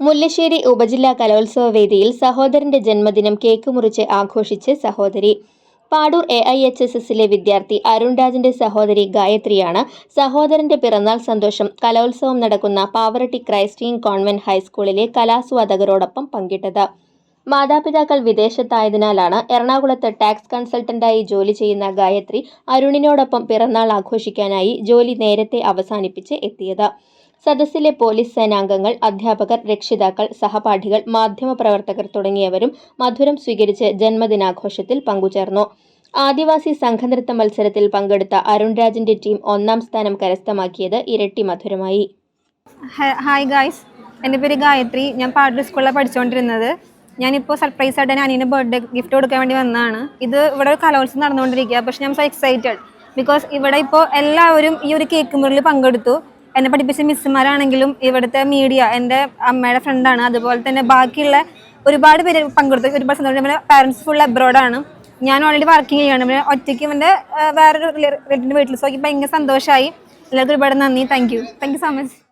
മുല്ലശ്ശേരി ഉപജില്ലാ കലോത്സവ വേദിയിൽ സഹോദരന്റെ ജന്മദിനം കേക്ക് മുറിച്ച് ആഘോഷിച്ച് സഹോദരി. Padoor A I H S എസിലെ വിദ്യാർത്ഥി അരുൺ രാജിന്റെ സഹോദരി ഗായത്രിയാണ് സഹോദരന്റെ പിറന്നാൾ സന്തോഷം. കലോത്സവം നടക്കുന്ന പാവറട്ടി ക്രൈസ്റ്റീൻ കോൺവെന്റ് ഹൈസ്കൂളിലെ കലാസ്വാദകരോടൊപ്പം പങ്കിട്ടത്. മാതാപിതാക്കൾ വിദേശത്തായതിനാലാണ് എറണാകുളത്ത് ടാക്സ് കൺസൾട്ടന്റായി ജോലി ചെയ്യുന്ന ഗായത്രി അരുണിനോടൊപ്പം പിറന്നാൾ ആഘോഷിക്കാനായി ജോലി നേരത്തെ അവസാനിപ്പിച്ച് എത്തിയത്. സദസ്സിലെ പോലീസ് സേനാംഗങ്ങൾ അധ്യാപകർ രക്ഷിതാക്കൾ സഹപാഠികൾ മാധ്യമപ്രവർത്തകർ തുടങ്ങിയവരും മധുരം സ്വീകരിച്ച് ജന്മദിനാഘോഷത്തിൽ പങ്കുചേർന്നു. ആദിവാസി സംഘനൃത്ത മത്സരത്തിൽ പങ്കെടുത്ത അരുൺരാജിന്റെ ടീം ഒന്നാം സ്ഥാനം കരസ്ഥമാക്കിയത് ഇരട്ടി മധുരമായി. Hi guys. എന്റെ പേര് ഗായത്രി. ഞാൻ പാട്ട് സ്കൂളിലാണ് പഠിച്ചുകൊണ്ടിരുന്നത്. ഞാനിപ്പോൾ സർപ്രൈസ് ആയിട്ട് എന്റെ അനിയന് ബർത്ത്ഡേ ഗിഫ്റ്റ് കൊടുക്കാൻ വേണ്ടി വന്നതാണ്. ഇത് ഇവിടെ ഒരു കലോത്സവം നടന്നുകൊണ്ടിരിക്കുക പക്ഷെ ഞാൻ സോ എക്സൈറ്റഡ് ബിക്കോസ് ഇവിടെ ഇപ്പോൾ എല്ലാവരും ഈ ഒരു കേക്ക് മുറിയിൽ പങ്കെടുത്തു. എന്നെ പഠിപ്പിച്ച മിസ്സുമാരാണെങ്കിലും ഇവിടുത്തെ മീഡിയ എന്റെ അമ്മയുടെ ഫ്രണ്ടാണ് അതുപോലെ തന്നെ ബാക്കിയുള്ള ഒരുപാട് പേര് പങ്കെടുത്തു ഒരുപാട് സന്തോഷം. പിന്നെ പാരൻസ് ഫുൾ അബ്രോഡാണ് ഞാൻ ഓൾറെഡി വർക്കിംഗ് ചെയ്യാണ്. പിന്നെ ഒറ്റയ്ക്ക് ഇവന്റെ വേറൊരു റിലേറ്റീവിന്റെ വീട്ടിൽ. സോക്കി ഭയങ്കര സന്തോഷമായി എല്ലാവർക്കും ഒരുപാട് നന്ദി. Thank you thank you so much